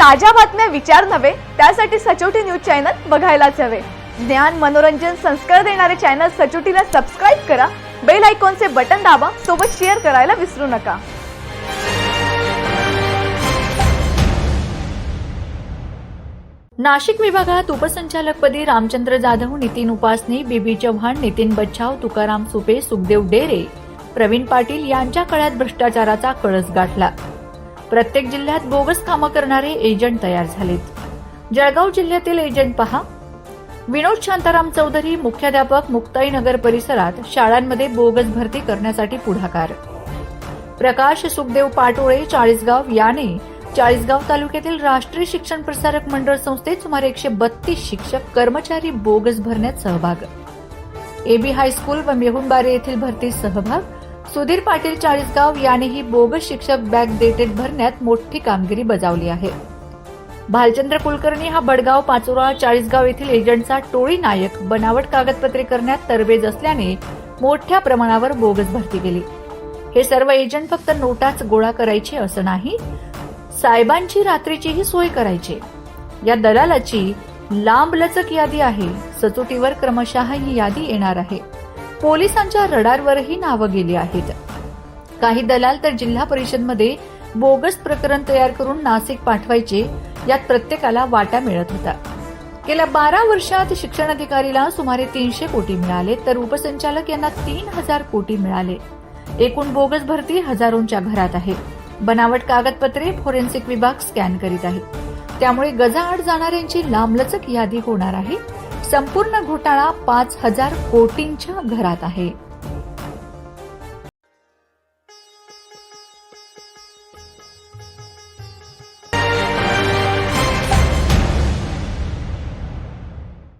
ताज्या बातम्या विचार नव्हे त्यासाठी सचोटी न्यूज चॅनल बघायलाच हवे. ज्ञान मनोरंजन संस्कार देणारे चॅनल सचोटीला सबस्क्राईब करा बेल आयकॉनचे बटन दाबा सोबत शेअर करायला विसरू नका. नाशिक विभागात उपसंचालकपदी रामचंद्र जाधव नितीन उपासनी बीबी चव्हाण नितीन बच्छाव तुकाराम सुपे सुखदेव डेरे प्रवीण पाटील यांच्या कळ्यात भ्रष्टाचाराचा कळस गाठला. प्रत्येक जिल्ह्यात बोगस कामं करणारे एजंट तयार झालेत. जळगाव जिल्ह्यातील एजंट पहा. विनोद शांताराम चौधरी मुख्याध्यापक मुक्ताईनगर परिसरात शाळांमध्ये बोगस भरती करण्यासाठी पुढाकार. प्रकाश सुखदेव पाटोळे चाळीसगाव याने चाळीसगाव तालुक्यातील राष्ट्रीय शिक्षण प्रसारक मंडळ संस्थेत सुमारे एकशे बत्तीस शिक्षक कर्मचारी बोगस भरण्यात सहभाग. एबी हायस्कूल व मेहुणबारे येथील भरतीत सहभाग सुधीर पाटील चाळीसगाव यानेही बोगस शिक्षक बॅक डेटेड भरण्यात मोठी कामगिरी बजावली आहे. भालचंद्र कुलकर्णी हा बडगाव पाचोरा चाळीसगाव येथील एजंटचा टोळी नायक बनावट कागदपत्रे करण्यात तरबेज असल्याने मोठ्या प्रमाणावर बोगस भरती गेली हे सर्व एजंट फक्त नोटाच गोळा करायचे असं नाही साहेबांची रात्रीचीही सोय करायची. या दलालाची लांबलचक यादी आहे. सचोटीवर क्रमशः ही यादी येणार आहे. पोलिसांच्या रडारवरही नावं गेली आहेत. काही दलाल तर जिल्हा परिषदमध्ये बोगस प्रकरण तयार करून नाशिक पाठवायचे यात प्रत्येकाला वाटा मिळत होता. गेल्या बारा वर्षात शिक्षण अधिकारीला सुमारे तीनशे कोटी मिळाले तर उपसंचालक यांना तीन हजार कोटी मिळाले. एकूण बोगस भरती हजारोंच्या घरात आहे. बनावट कागदपत्रे फोरेन्सिक विभाग स्कॅन करीत आहे त्यामुळे गजाआड जाणाऱ्यांची लांबलचक यादी होणार आहे. संपूर्ण घोटाळा पाच हजार कोटींच्या घरात आहे.